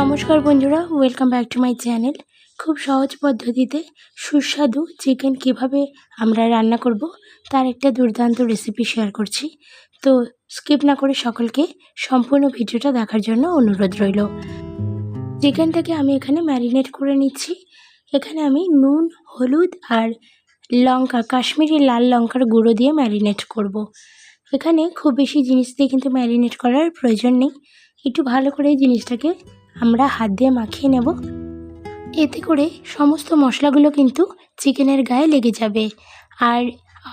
নমস্কার বন্ধুরা welcome back to my channel খুব সহজ পদ্ধতিতে সুস্বাদু চিকেন কীভাবে আমরা রান্না করব, তার একটা দুর্দান্ত রেসিপি শেয়ার করছি। তো স্কিপ না করে সকলকে সম্পূর্ণ ভিডিওটা দেখার জন্য অনুরোধ রইল। চিকেনটাকে আমি এখানে ম্যারিনেট করে নিচ্ছি। এখানে আমি নুন, হলুদ আর লঙ্কা, কাশ্মীরি লাল লঙ্কার গুঁড়ো দিয়ে ম্যারিনেট করব। এখানে খুব বেশি জিনিস দিয়ে কিন্তু ম্যারিনেট করার প্রয়োজন নেই। একটু ভালো করে জিনিসটাকে আমরা হাত দিয়ে মাখিয়ে নেব। এতে করে সমস্ত মশলাগুলো কিন্তু চিকেনের গায়ে লেগে যাবে। আর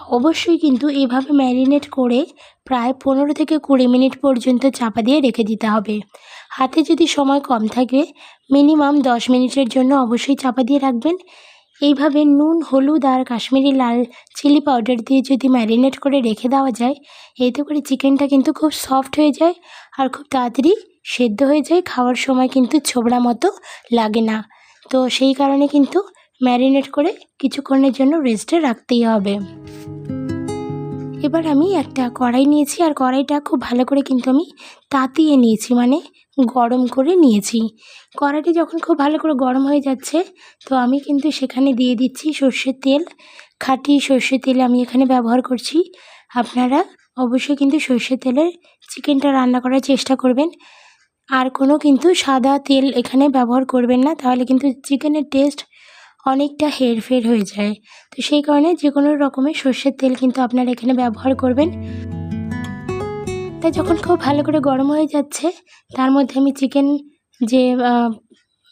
অবশ্যই কিন্তু এভাবে ম্যারিনেট করে প্রায় পনেরো থেকে কুড়ি মিনিট পর্যন্ত চাপা দিয়ে রেখে দিতে হবে। হাতে যদি সময় কম থাকে, মিনিমাম দশ মিনিটের জন্য অবশ্যই চাপা দিয়ে রাখবেন। এইভাবে নুন, হলুদ আর কাশ্মীরি লাল চিলি পাউডার দিয়ে যদি ম্যারিনেট করে রেখে দেওয়া যায়, এতে করে চিকেনটা কিন্তু খুব সফট হয়ে যায় আর খুব তাড়াতাড়ি সেদ্ধ হয়ে যায়, খাওয়ার সময় কিন্তু ছোবড়া মতো লাগে না। তো সেই কারণে কিন্তু ম্যারিনেট করে কিছুক্ষণের জন্য রেস্টে রাখতেই হবে। এবার আমি একটা কড়াই নিয়েছি, আর কড়াইটা খুব ভালো করে কিন্তু আমি তাতিয়ে নিয়েছি মানে গরম করে নিয়েছি। কড়াইটি যখন খুব ভালো করে গরম হয়ে যাচ্ছে, তো আমি কিন্তু সেখানে দিয়ে দিচ্ছি সর্ষের তেল। খাঁটি সর্ষের তেল আমি এখানে ব্যবহার করছি। আপনারা অবশ্যই কিন্তু সর্ষের তেলের চিকেনটা রান্না করার চেষ্টা করবেন। আর কোনো কিন্তু সাদা তেল এখানে ব্যবহার করবেন না, তাহলে কিন্তু চিকেনের টেস্ট অনেকটা হেরফের হয়ে যায়। তো সেই কারণে যে কোনো রকমের সর্ষের তেল কিন্তু আপনারা এখানে ব্যবহার করবেন। তাই যখন খুব ভালো করে গরম হয়ে যাচ্ছে, তার মধ্যে আমি চিকেন যে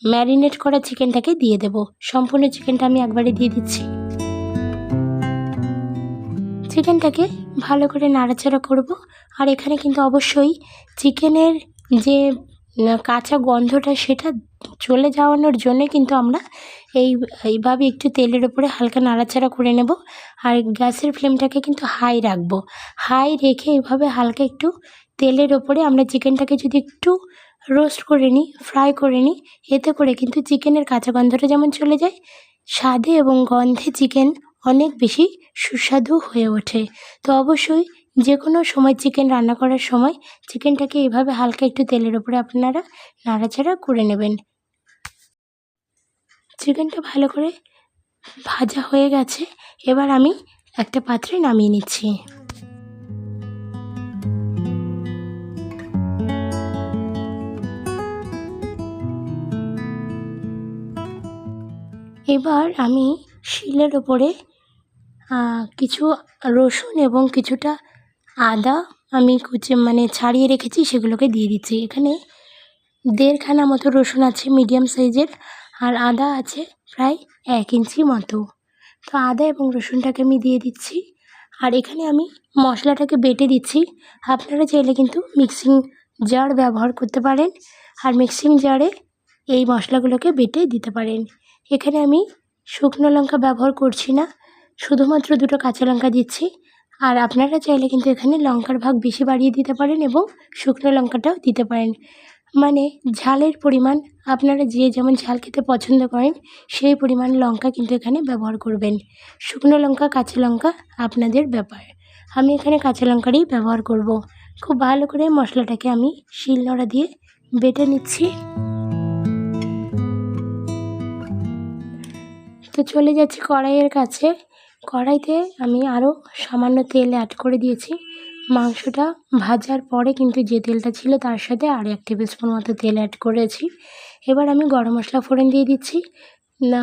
ম্যারিনেট করা চিকেনটাকে দিয়ে দেব। সম্পূর্ণ চিকেনটা আমি একবারে দিয়ে দিচ্ছি। চিকেনটাকে ভালো করে নাড়াচাড়া করব। আর এখানে কিন্তু অবশ্যই চিকেনের যে কাঁচা গন্ধটা সেটা চলে যাওয়ানোর জন্যে কিন্তু আমরা এই, এইভাবে একটু তেলের ওপরে হালকা নাড়াচাড়া করে নেব আর গ্যাসের ফ্লেমটাকে কিন্তু হাই রাখব। হাই রেখে এইভাবে হালকা একটু তেলের ওপরে আমরা চিকেনটাকে যদি একটু রোস্ট করে নিই, ফ্রাই করে নিই, এতে করে কিন্তু চিকেনের কাঁচা গন্ধটা যেমন চলে যায়, স্বাদে এবং গন্ধে চিকেন অনেক বেশি সুস্বাদু হয়ে ওঠে। তো অবশ্যই যে কোনো সময় চিকেন রান্না করার সময় চিকেনটাকে এভাবে হালকা একটু তেলের ওপরে আপনারা নাড়াচাড়া করে নেবেন। চিকেনটা ভালো করে ভাজা হয়ে গেছে, এবার আমি একটা পাত্রে নামিয়ে নিচ্ছি। এবার আমি শিলের ওপরে কিছু রসুন এবং কিছুটা আদা আমি কুচে মানে ছাড়িয়ে রেখেছি, সেগুলোকে দিয়ে দিচ্ছি। এখানে দেড়খানা মতো রসুন আছে, মিডিয়াম সাইজের, আর আদা আছে প্রায় এক ইঞ্চি মতো। তো আদা এবং রসুনটাকে আমি দিয়ে দিচ্ছি। আর এখানে আমি মশলাটাকে বেটে দিচ্ছি। আপনারা চাইলে কিন্তু মিক্সিং জার ব্যবহার করতে পারেন। আর মিক্সিং জারে এই মশলাগুলোকে বেটে দিতে পারেন। এখানে আমি শুকনো লঙ্কা ব্যবহার করছি না। শুধুমাত্র দুটো কাঁচা লঙ্কা দিচ্ছি। আর আপনারা চাইলে কিন্তু এখানে লঙ্কার ভাগ বেশি বাড়িয়ে দিতে পারেন এবং শুকনো লঙ্কাটাও দিতে পারেন। মানে ঝালের পরিমাণ, আপনারা যে যেমন ঝাল খেতে পছন্দ করেন, সেই পরিমাণ লঙ্কা কিন্তু এখানে ব্যবহার করবেন। শুকনো লঙ্কা, কাঁচা লঙ্কা আপনাদের ব্যাপার। আমি এখানে কাঁচা লঙ্কারই ব্যবহার করব। খুব ভালো করে মশলাটাকে আমি শিলনোড়া দিয়ে বেটে নিচ্ছি। তো চলে যাচ্ছি কড়াইয়ের কাছে। কড়াইতে আমি আরও সামান্য তেল অ্যাড করে দিয়েছি। মাংসটা ভাজার পরে কিন্তু যে তেলটা ছিল তার সাথে আর এক টেবিল স্পুন মতো তেল অ্যাড করেছি। এবার আমি গরম মশলা ফোড়ন দিয়ে দিচ্ছি। না,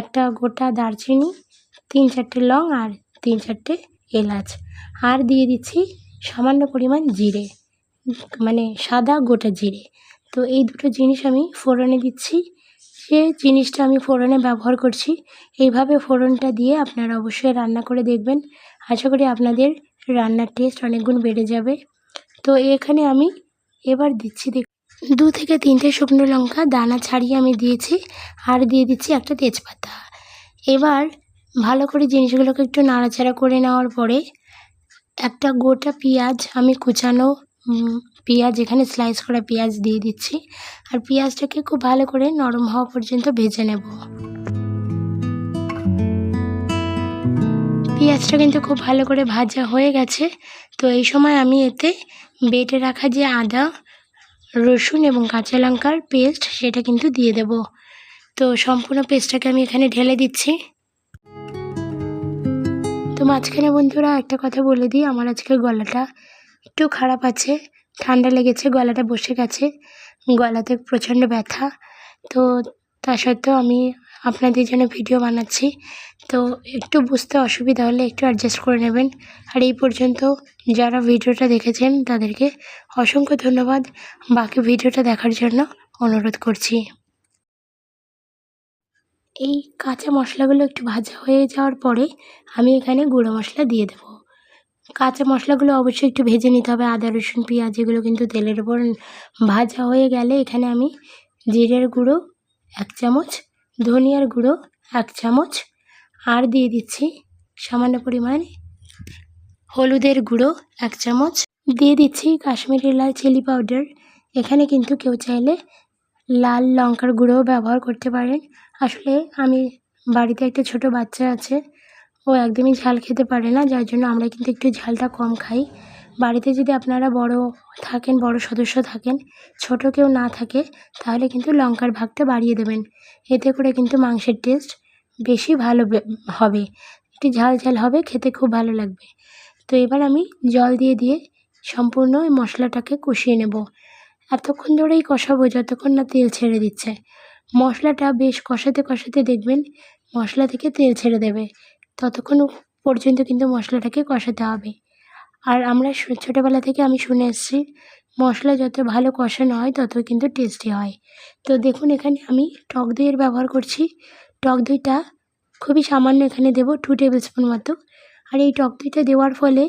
একটা গোটা দারচিনি, তিন চারটে লং আর তিন চারটে এলাচ। আর দিয়ে দিচ্ছি সামান্য পরিমাণ জিরে মানে সাদা গোটা জিরে। তো এই দুটো জিনিস আমি ফোড়নে দিচ্ছি। যে জিনিসটা আমি ফোড়নে ব্যবহার করছি, এইভাবে ফোড়নটা দিয়ে আপনারা অবশ্যই রান্না করে দেখবেন। আশা করি আপনাদের রান্নার টেস্ট অনেক গুণ বেড়ে যাবে। তো এখানে আমি এবার দিচ্ছি দেখ, দু থেকে তিনটে শুকনো লঙ্কা, দানা ছাড়িয়ে আমি দিয়েছি আর দিয়ে দিচ্ছি একটা তেজপাতা। এবার ভালো করে জিনিসগুলোকে একটু নাড়াচাড়া করে নেওয়ার পরে একটা গোটা পেঁয়াজ আমি কুচানো পেঁয়াজ, এখানে স্লাইস করা পেঁয়াজ দিয়ে দিচ্ছি। আর পেঁয়াজটাকে খুব ভালো করে নরম হওয়া পর্যন্ত ভেজে নেব। পেঁয়াজটা কিন্তু খুব ভালো করে ভাজা হয়ে গেছে। তো এই সময় আমি এতে বেটে রাখা যে আদা, রসুন এবং কাঁচা লঙ্কার পেস্ট সেটা কিন্তু দিয়ে দেব। তো সম্পূর্ণ পেস্টটাকে আমি এখানে ঢেলে দিচ্ছি। তো মাঝখানে বন্ধুরা একটা কথা বলে দিই, আমার আজকে গলাটা একটু খারাপ আছে, ঠান্ডা লেগেছে, গলাটা বসে গেছে, গলাতে প্রচণ্ড ব্যথা। তো তা সত্ত্বেও আমি আপনাদের জন্য ভিডিও বানাচ্ছি। তো একটু বুঝতে অসুবিধা হলে একটু অ্যাডজাস্ট করে নেবেন। আর এই পর্যন্ত যারা ভিডিওটা দেখেছেন, তাদেরকে অসংখ্য ধন্যবাদ। বাকি ভিডিওটা দেখার জন্য অনুরোধ করছি। এই কাঁচা মশলাগুলো একটু ভাজা হয়ে যাওয়ার পরে আমি এখানে গুঁড়ো মশলা দিয়ে দেবো। কাঁচা মশলাগুলো অবশ্যই একটু ভেজে নিতে হবে, আদা, রসুন, পেঁয়াজ, এগুলো কিন্তু তেলের ওপর ভাজা হয়ে গেলে এখানে আমি জিরের গুঁড়ো এক চামচ, ধনিয়ার গুঁড়ো এক চামচ, আর দিয়ে দিচ্ছি সামান্য পরিমাণ হলুদের গুঁড়ো এক চামচ। দিয়ে দিচ্ছি কাশ্মীরি লাল চিলি পাউডার। এখানে কিন্তু কেউ চাইলে লাল লঙ্কার গুঁড়োও ব্যবহার করতে পারেন। আসলে আমি বাড়িতে একটা ছোট বাচ্চা আছে ও একদমই ঝাল খেতে পারে না, যার জন্য আমরা কিন্তু একটু ঝালটা কম খাই। বাড়িতে যদি আপনারা বড় থাকেন, বড় সদস্য থাকেন, ছোট কেউ না থাকে, তাহলে কিন্তু লঙ্কার ভাগটা বাড়িয়ে দেবেন। এতে করে কিন্তু মাংসের টেস্ট বেশি ভালো হবে। একটু ঝাল ঝাল হবে, খেতে খুব ভালো লাগবে। তো এবার আমি জল দিয়ে দিয়ে সম্পূর্ণ ওই মশলাটাকে কষিয়ে নেব। এতক্ষণ ধরেই কষাবো, যতক্ষণ না তেল ছেড়ে দিচ্ছে। মশলাটা বেশ কষাতে কষাতে দেখবেন মশলা থেকে তেল ছেড়ে দেবে। ততক্ষণ পর্যন্ত কিন্তু মশলাটাকে কষাতে হবে। আর আমরা ছোটোবেলা থেকে আমি শুনে এসেছি, মশলা যত ভালো কষানো হয়, তত কিন্তু টেস্টি হয়। তো দেখুন, এখানে আমি টক দইয়ের ব্যবহার করছি। টক দইটা খুবই সামান্য এখানে দেবো টু টেবিল স্পুন মতো। আর এই টক দইটা দেওয়ার ফলে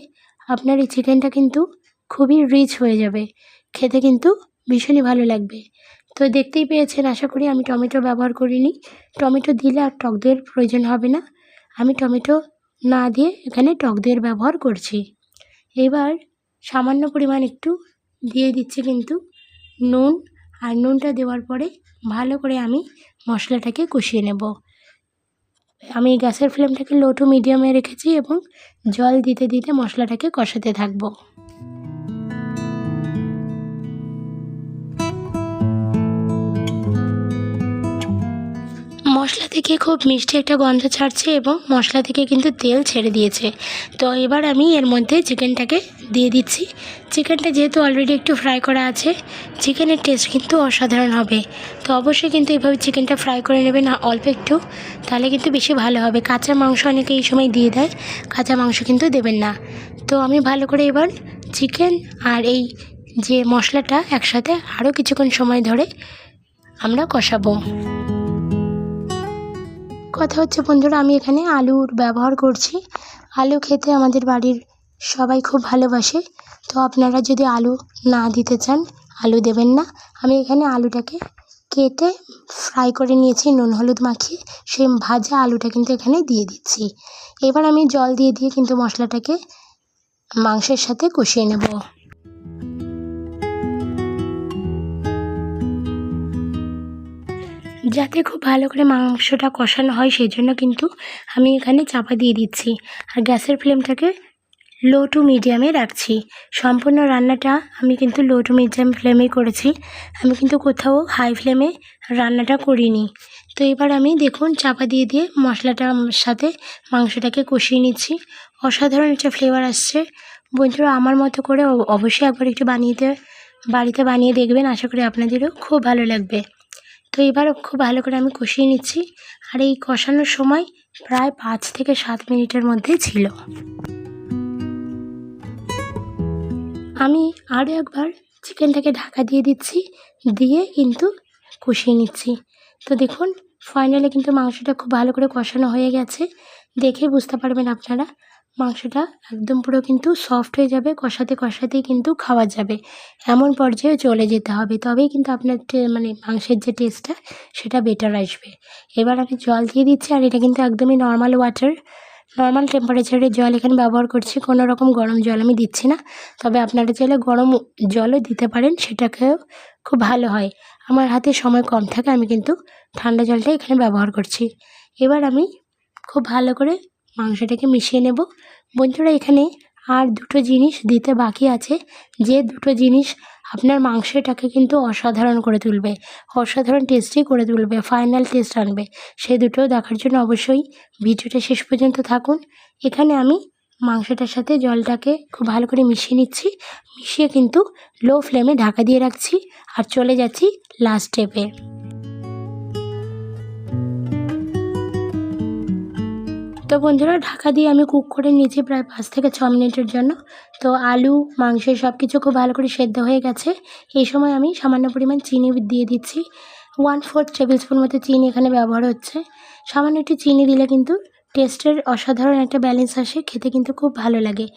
আপনার এই চিকেনটা কিন্তু খুবই রিচ হয়ে যাবে। খেতে কিন্তু ভীষণই ভালো লাগবে। তো দেখতেই পেয়েছেন, আশা করি আমি টমেটো ব্যবহার করিনি। টমেটো দিলে আর টক দইয়ের প্রয়োজন হবে না। আমি টমেটো না দিয়ে এখানে টক দইয়ের ব্যবহার করছি। এবার সামান্য পরিমাণ একটু দিয়ে দিচ্ছি কিন্তু নুন, আর নুনটা দেওয়ার পরে ভালো করে আমি মশলাটাকে কষিয়ে নেব। আমি গ্যাসের ফ্লেমটাকে লো টু মিডিয়ামে রেখেছি এবং জল দিতে দিতে মশলাটাকে কষাতে থাকব। মশলা থেকে খুব মিষ্টি একটা গন্ধ ছাড়ছে এবং মশলা থেকে কিন্তু তেল ছেড়ে দিয়েছে। তো এবার আমি এর মধ্যে চিকেনটাকে দিয়ে দিচ্ছি। চিকেনটা যেহেতু অলরেডি একটু ফ্রাই করা আছে, চিকেনের টেস্ট কিন্তু অসাধারণ হবে। তো অবশ্যই কিন্তু এভাবে চিকেনটা ফ্রাই করে নেবেন অল্প একটু, তাহলে কিন্তু বেশি ভালো হবে। কাঁচা মাংস অনেকে এই সময় দিয়ে দেয়, কাঁচা মাংস কিন্তু দেবেন না। তো আমি ভালো করে এবার চিকেন আর এই যে মশলাটা একসাথে আরও কিছুক্ষণ সময় ধরে আমরা কষাবো। কথা হচ্ছে, বন্ধুরা, আমি এখানে আলুর ব্যবহার করছি। আলু খেতে আমাদের বাড়ির সবাই খুব ভালোবাসে। তো আপনারা যদি আলু না দিতে চান, আলু দেবেন না। আমি এখানে আলুটাকে কেটে ফ্রাই করে নিয়েছি, নুন হলুদ মাখিয়ে। সেই ভাজা আলুটা কিন্তু এখানে দিয়ে দিচ্ছি। এবার আমি জল দিয়ে দিয়ে কিন্তু মশলাটাকে মাংসের সাথে কষিয়ে নেব। যাতে খুব ভালো করে মাংসটা কষানো হয় সেই জন্য কিন্তু আমি এখানে চাপা দিয়ে দিচ্ছি। আর গ্যাসের ফ্লেমটাকে লো টু মিডিয়ামে রাখছি। সম্পূর্ণ রান্নাটা আমি কিন্তু লো টু মিডিয়াম ফ্লেমেই করেছি। আমি কিন্তু কোথাও হাই ফ্লেমে রান্নাটা করিনি। তো এবার আমি দেখুন, চাপা দিয়ে দিয়ে মশলাটার সাথে মাংসটাকে কষিয়ে নিচ্ছি। অসাধারণ একটা ফ্লেভার আসছে। বন্ধুরা, আমার মতো করে অবশ্যই একবার একটু বানিয়ে বাড়িতে বানিয়ে দেখবেন। আশা করি আপনাদেরও খুব ভালো লাগবে। তো এবার খুব ভালো করে আমি কষিয়ে নিচ্ছি। আর এই কষানোর সময় প্রায় পাঁচ থেকে সাত মিনিটের মধ্যে ছিল। আমি আরও একবার চিকেনটাকে ঢাকা দিয়ে দিচ্ছি, দিয়ে কিন্তু কষিয়ে নিচ্ছি। তো দেখুন, ফাইনালে কিন্তু মাংসটা খুব ভালো করে কষানো হয়ে গেছে। দেখে বুঝতে পারবেন আপনারা মাংসটা একদম পুরো কিন্তু সফট হয়ে যাবে, কষাতে কষাতেই কিন্তু খাওয়া যাবে। এমন পর্যায়ে চলে যেতে হবে, তবেই কিন্তু আপনার মানে মাংসের যে টেস্টটা সেটা বেটার আসবে। এবার আমি জল দিয়ে দিচ্ছি, আর এটা কিন্তু একদমই নর্মাল ওয়াটার নর্মাল টেম্পারেচারের জল এখানে ব্যবহার করছি, কোনো রকম গরম জল আমি দিচ্ছি না। তবে আপনারা চাইলে গরম জলও দিতে পারেন, সেটাকেও খুব ভালো হয়। আমার হাতে সময় কম থাকে, আমি কিন্তু ঠান্ডা জলটা এখানে ব্যবহার করছি। এবার আমি খুব ভালো করে মাংসটাকে মিশিয়ে নেব। বন্ধুরা, এখানে আর দুটো জিনিস দিতে বাকি আছে। যে দুটো জিনিস আপনার মাংসটাকে কিন্তু অসাধারণ করে তুলবে, অসাধারণ টেস্টি করে তুলবে ফাইনাল টেস্ট আনবে। সেই দুটো দেখার জন্য অবশ্যই ভিডিওটা শেষ পর্যন্ত থাকুন। এখানে আমি মাংসটার সাথে জলটাকে খুব ভালো করে মিশিয়ে নিচ্ছি। মিশিয়ে কিন্তু লো ফ্লেমে ঢাকা দিয়ে রাখছি আর চলে যাচ্ছি লাস্ট স্টেপে তো বন্ধুরা, ঢাকা দিয়ে আমি কুক করে নিয়েছি প্রায় পাঁচ থেকে ছ মিনিটের জন্য। তো আলু মাংস সব কিছু খুব ভালো করে সেদ্ধ হয়ে গেছে। এই সময় আমি সামান্য পরিমাণ চিনি দিয়ে দিচ্ছি। ওয়ান ফোর্থ টেবিল স্পুন মতো চিনি এখানে ব্যবহার হচ্ছে। সামান্য একটু চিনি দিলে কিন্তু টেস্টের অসাধারণ একটা ব্যালেন্স আসে, খেতে কিন্তু খুব ভালো লাগে।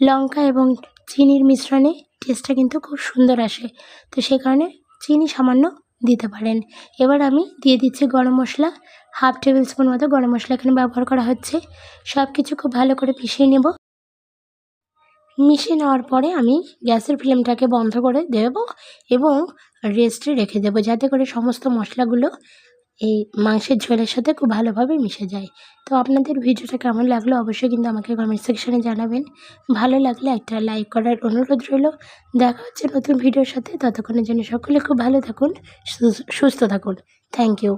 লঙ্কা এবং চিনির মিশ্রণে টেস্টটা কিন্তু খুব সুন্দর আসে। তো সেই কারণে চিনি সামান্য দিতে পারেন। এবার আমি দিয়ে দিচ্ছি গরম মশলা। হাফ টেবিল স্পুন মতো গরম মশলা এখানে ব্যবহার করা হচ্ছে। সব কিছু খুব ভালো করে মিশিয়ে নেব। মিশিয়ে নেওয়ার পরে আমি গ্যাসের ফ্লেমটাকে বন্ধ করে দেব এবং রেস্টে রেখে দেব, যাতে করে সমস্ত মশলাগুলো এই মাংসের ঝোলের সাথে খুব ভালোভাবে মিশে যায়। তো আপনাদের ভিডিওটা কেমন লাগল অবশ্যই কিন্তু আমাকে কমেন্ট সেকশানে জানাবেন। ভালো লাগলে একটা লাইক করার অনুরোধ রইল। দেখা হচ্ছে নতুন ভিডিওর সাথে। ততক্ষণের জন্য সকলে খুব ভালো থাকুন, সুস্থ থাকুন। Thank you